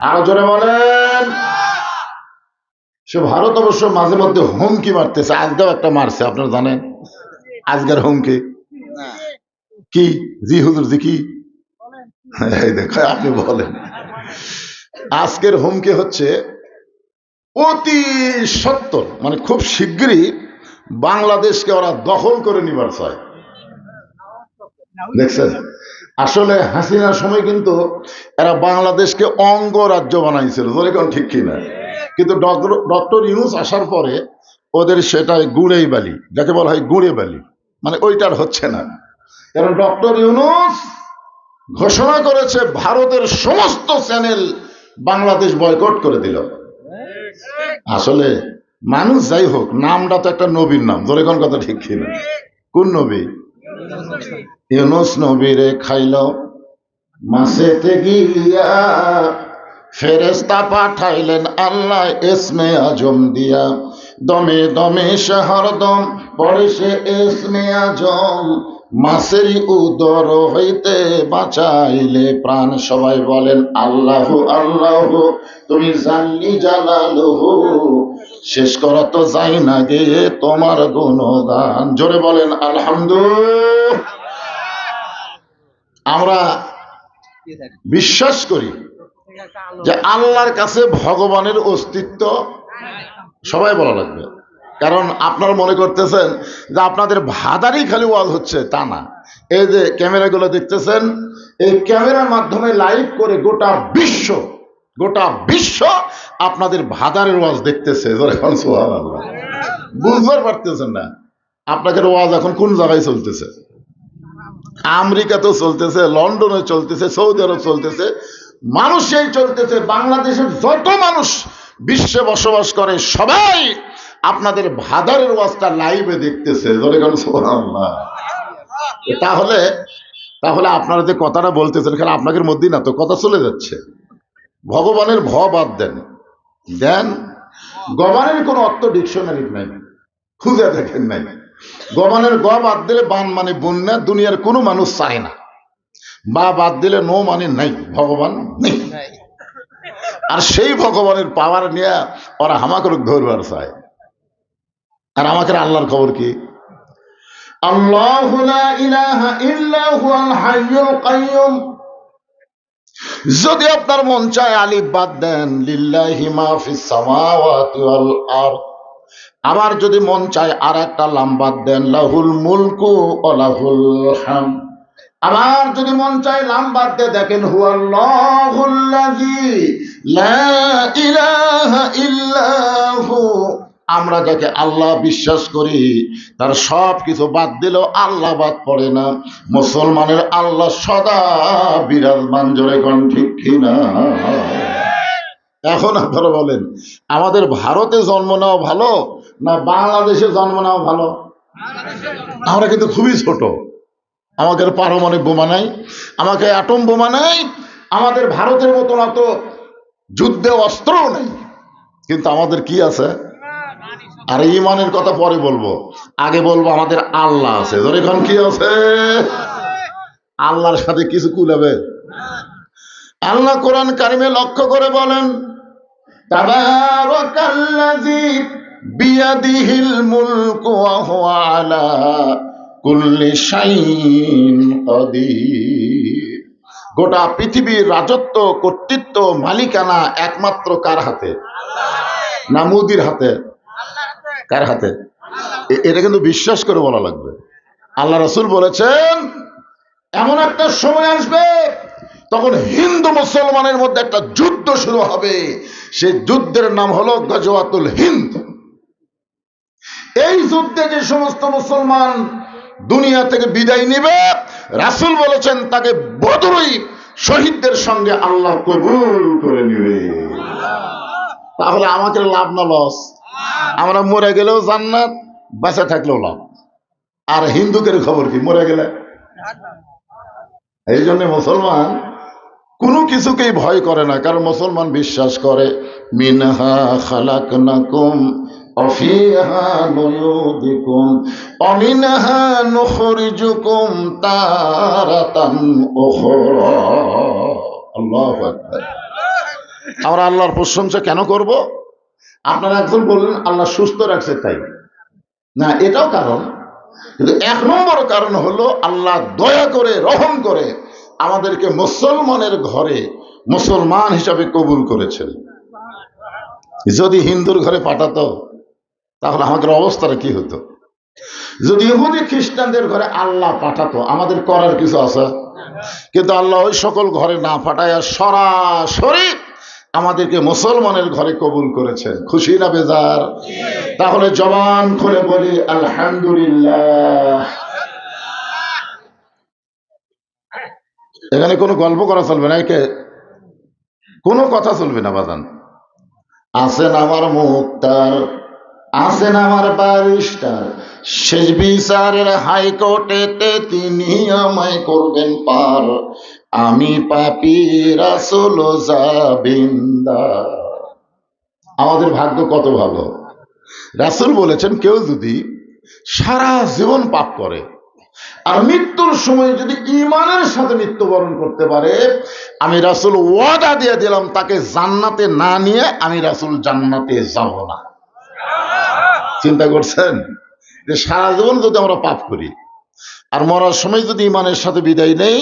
আরও জোরে বলেন। সে ভারত অবশ্য মাঝে মধ্যে হুমকি মারতেছে আজকেও একটা মারছে, আপনারা জানেন? আজকের হুমকি। কি? জি হুজুর, জি কি? আপনি বলেন। আজকের হুমকি হচ্ছে অতি সত্তর মানে খুব শিগগিরই বাংলাদেশকে ওরা দখল করে নিবার চায়। দেখছেন? আসলে হাসিনার সময় কিন্তু এরা বাংলাদেশকে অঙ্গ রাজ্য বানাইছিল। ধরে কোন ঠিক কিনা? কিন্তু ডক্টর ইউনুস আসার পরে ওদের সেটাই গুড়েই বালি যাকে বলা হয় গুড়ে বালি। মানে ওইটার হচ্ছে না। কারণ ডক্টর ইউনুস ঘোষণা করেছে ভারতের সমস্ত চ্যানেল বাংলাদেশ বয়কট করে দিল। আসলে মানুষ যাই হোক নামটা তো একটা নবীর নাম। ধরে কোন কথা ঠিক কিনা? কোন নবী? ইউনুস নবীরে খাইল মাসেতে গিয়া ফেরেস্তা পাঠাইলেন, আল্লাহ এসমে আজম দিয়া। দমে দমে সে হরদম পরে সে এসমে আজম। মাসেরই উদর হইতে বাঁচাইলে প্রাণ, সবাই বলেন, আল্লাহ আল্লাহ, তুমি জানলি জালালহু। শেষ করা তো যাই না গিয়ে তোমার গুণগান। জোরে বলেন, আলহামদুলিল্লাহ। আমরা বিশ্বাস করি যে আল্লাহর কাছে ভগবানের অস্তিত্ব সবাই বলা লাগবে। কারণ আপনারা মনে করতেছেন যে আপনাদের ভাদারই খালি ওয়াজ হচ্ছে, তা না। এই যে ক্যামেরাগুলো দেখতেছেন, এই ক্যামেরার মাধ্যমে লাইভ করে গোটা বিশ্ব গোটা বিশ্ব আপনাদের ভাদারের ওয়াজ দেখতেছে। বুঝতে পারতেছেন না। আপনাদের ওয়াজ এখন কোন জায়গায় চলতেছে? আমেরিকাতেও চলতেছে লন্ডনে চলতেছে সৌদি আরব চলতেছে। মানুষেই চলতেছে। বাংলাদেশের যত মানুষ বিশ্বে বসবাস করে, সবাই আপনাদের ভাদারের ওয়াজটা লাইভে দেখতেছে। তাহলে তাহলে আপনারা যে কথাটা বলতেছেন, খালি আপনাদের মধ্যেই না তো, কথা চলে যাচ্ছে। ভগবানের ভ বাদ দেন। দেন গবানের কোনো অর্থ ডিকশনারি নাই। খুঁজে দেখেন নাই। গবানের গ বাদ দিলে বান মানে বন্যা দুনিয়ার কোনো মানুষ চায় না। বা বাদ দিলে নো মানে নাই ভগবান নেই। আর সেই ভগবানের পাওয়ার নিয়ে ওরা হামাকরক ধরবার চায়। আর আমাকে আল্লাহর খবর কি? আল্লাহ ইলাহা ইল্লা হুয়াল হাইয়ুল কাইয়ুম। যদি আপনার মন চায় আলিফ বাদ দেন, লিল্লাহি মা ফিস সামাওয়াতি ওয়াল আরদ। আবার যদি মন চায় আর একটা লাম বাদ দেন, লাহুল মুলকু লাহুল হাম। আবার যদি মন চায় লাম বাদ দিয়ে দেখেন হুয়াল্লাহুল্লাযী লা ইলাহা ইল্লাহু আমরা যাকে আল্লাহ বিশ্বাস করি, তার সব কিছু বাদ দিলেও আল্লাহ বাদ পড়ে না। মুসলমানের আল্লাহ সদা বিরাজমান জোরে কোন, ঠিক কিনা এখন আপনারা বলেন, আমাদের ভারতে জন্ম নেওয়া ভালো না বাংলাদেশে জন্ম নেওয়া ভালো? আমরা কিন্তু খুবই ছোট। আমাদের পারমাণবিক বোমা নাই, আমাকে অ্যাটম বোমা নাই, আমাদের ভারতের মতন অত যুদ্ধে অস্ত্রও নেই। কিন্তু আমাদের কি আছে? আর ইমানের কথা পরে বলব। আগে বলব আমাদের আল্লাহ আছে। এখন কি আছে? আল্লাহর সাথে কিছু কুলাবে আল্লাহ কোরআন কারিমে লক্ষ্য করে বলেন গোটা পৃথিবীর রাজত্ব, কর্তৃত্ব, মালিকানা একমাত্র কার হাতে? না মুদির হাতে? কার হাতে? এটা কিন্তু বিশ্বাস করে বলা লাগবে। আল্লাহ রসুল বলেছেন, এমন একটা সময় আসবে তখন হিন্দু মুসলমানের মধ্যে একটা যুদ্ধ শুরু হবে। সেই যুদ্ধের নাম হলো গজওয়াতুল হিন্দ। এই যুদ্ধে যে সমস্ত মুসলমান দুনিয়া থেকে বিদায় নিবে, রাসূল বলেছেন তাকে বদরই শহীদদের সঙ্গে আল্লাহ কবুল করে নিবে। তাহলে আমাদের লাভ না লস? আমরা মরে গেলেও জান্নাত, বেঁচে থাকলেও লাভ। আর হিন্দুদের খবর কি? মরে গেলে? এই জন্য মুসলমান কোনো কিছুকেই ভয় করে না, কারণ মুসলমান বিশ্বাস করে আমরা আল্লাহর প্রশংসা কেন করব? আপনারা একজন বললেন, আল্লাহ সুস্থ রাখছে তাই। না, এটাও কারণ। কিন্তু এক নম্বর কারণ হলো, আল্লাহ দয়া করে, রহম করে আমাদেরকে মুসলমানের ঘরে মুসলমান হিসাবে কবুল করেছেন। যদি হিন্দুর ঘরে পাঠাতো, তাহলে আমাদের অবস্থাটা কি হতো? যদি ইহুদি খ্রিস্টানদের ঘরে আল্লাহ পাঠাতো, আমাদের করার কিছু আছে? কিন্তু আল্লাহ ওই সকল ঘরে না পাঠায় সরাসরি আমাদেরকে মুসলমানের ঘরে কবুল করেছেন খুশি না বেজার? তাহলে জবান খুলে বলি, আলহামদুলিল্লাহ। এখানে কোনো গল্প করা চলবে না, একে কোনো কথা চলবে না, বাজান। আছেন আমার মুক্তার আছেন আমার ব্যারিস্টার। শেষ বিচারের হাইকোর্টেতে তিনি আমায় করবেন পার। আমি পাপি রাসুল জাবিন্দা আমাদের ভাগ্য কত ভালো। রাসুল বলেছেন, কেউ যদি সারা জীবন পাপ করে আর মৃত্যুর সময় যদি ইমানের সাথে মৃত্যুবরণ করতে পারে, আমি রাসুল ওয়াদা দিয়ে দিলাম, তাকে জান্নাতে না নিয়ে আমি রাসুল জান্নাতে যাব না। চিন্তা করছেন? যে সারা জীবন যদি আমরা পাপ করি, আর মরার সময় যদি ইমানের সাথে বিদায় নেই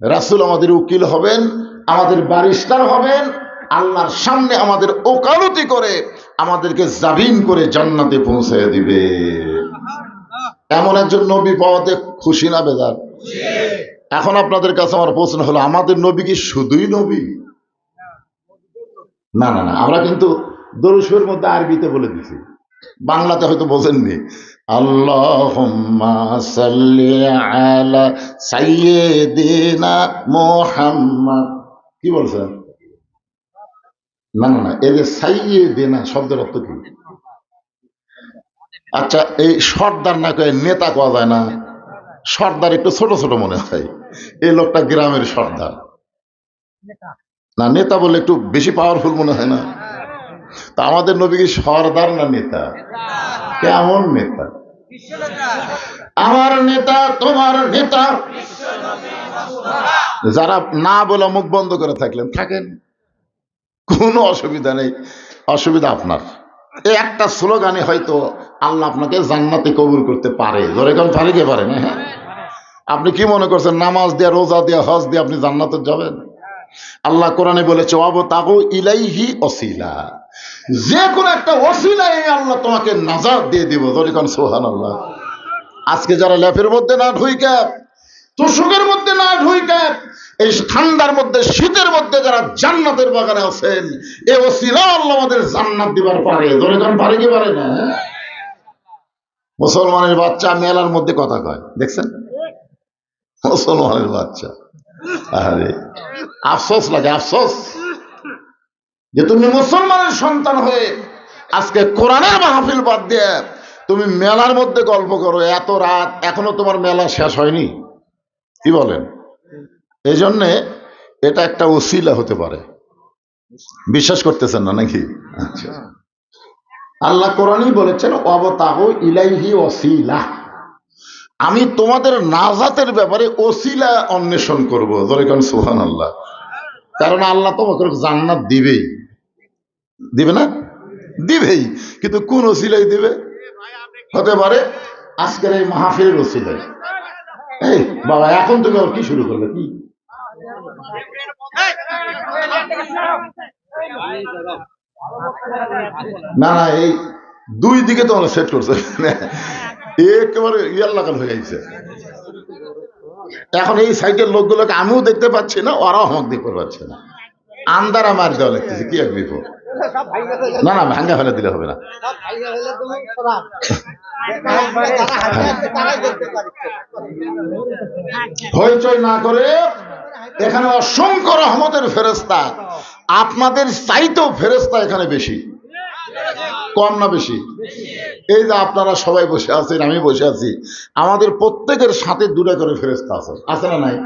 রাসুল আমাদের উকিল হবেন, আমাদের ব্যারিস্টার হবেন, আল্লাহর সামনে আমাদের ওকালতি করে আমাদেরকে জাবিন করে জান্নাতে পৌঁছে দিবে। এমন একজন নবী পাওয়াতে খুশি না বেজার? এখন আপনাদের কাছে আমার প্রশ্ন হলো, আমাদের নবী কি শুধুই নবী? না না না, আমরা কিন্তু দরুশের মধ্যে আরবিতে বলে দিছি বাংলাতে হয়তো বোঝেননি। আল্লাহুম্মা সাল্লি আলা সাইয়্যিদিনা মুহাম্মদ। কি বলছেন? না না না এই যে সাইয়্যিদিনা শব্দের অর্থ কি? আচ্ছা এই সর্দার না কয়ে নেতা কোয়া যায় না? সর্দার একটু ছোট ছোট মনে হয়। এই লোকটা গ্রামের সর্দার। না, নেতা বলে একটু বেশি পাওয়ারফুল মনে হয় না? তা আমাদের নবী কি সর্দার না নেতা? কেমন নেতা? আমার নেতা, তোমার নেতা। যারা না বলে মুখ বন্ধ করে থাকলেন, থাকেন। কোনো অসুবিধা নেই। অসুবিধা আপনার। এই একটা স্লোগানে হয়তো আল্লাহ আপনাকে জান্নাতে কবুল করতে পারে। ধরে কেন পারে কে পারে না হ্যাঁ? আপনি কি মনে করছেন, নামাজ দিয়া, রোজা দিয়া, হজ দিয়ে, আপনি জান্নাতে যাবেন? আল্লাহ কোরআনে বলেছে অব তাগো ইলাইহি অসিলা যে কোনো একটা অসিলাই আল্লাহ তোমাকে নাজাদ দিয়ে দিব কেন সোহান আল্লাহ আজকে যারা ল্যাপের মধ্যে না ঢুইকা, তোষকের মধ্যে না ঢুইকা, এই ঠান্ডার মধ্যে, শীতের মধ্যে যারা জান্নাতের বাগানে আছেন, এ ওসিলা আল্লাহ আমাদের জান্নাত দিবার পারে। কেন, পারে কি পারে না? মুসলমানের বাচ্চা মেলার মধ্যে কথা কয়, দেখছেন? মুসলমানের বাচ্চা। আরে, আফসোস লাগে, আফসোস। যে তুমি মুসলমানের সন্তান হয়ে আজকে কোরআনের মাহফিল বাদ দিয়ে তুমি মেলার মধ্যে গল্প করো, এত রাত এখনও তোমার মেলা শেষ হয়নি? কি বলেন? এই জন্যে এটা একটা ওসিলা হতে পারে। বিশ্বাস করতেছেন না নাকি? আচ্ছা। আল্লাহ কোরআনই বলেছেন, অবতাহ ইলাইহি ওসিলা। আমি তোমাদের নাজাতের ব্যাপারে ওসিলা অন্বেষণ করব। ধরে কারণ সুহান আল্লাহ কারণ আল্লাহ তোমাকে জান্নাত দিবেই। দিবে না? দিবেই। কিন্তু কোন ওসিলাই দিবে? হতে পারে আজকের এই মাহফিলের ওসিলাই। এই, বাবা, এখন তুমি আবার কি শুরু করলে কি? না না, এই দুই দিকে তোমরা সেট করছে। একেবারে ইয়ার লাগান হয়ে গেছে। এখন এই সাইডের লোকগুলোকে আমিও দেখতে পাচ্ছি না, ওরাও আমাকে দেখতে পাচ্ছে না। আন্দারা মার দেওয়া লাগতেছে, কি এক বিপদ? না না ভাঙ্গা ফেলে দিলে হবে না। হইচই না করে এখানে অসংখ্য রহমতের ফেরেস্তা আপনাদের চাইতেও ফেরেস্তা এখানে বেশি, কম না বেশি। এই যে আপনারা সবাই বসে আছেন, আমি বসে আছি। আমাদের প্রত্যেকের সাথে দূরে করে ফেরেস্তা আছে আছে না নাই?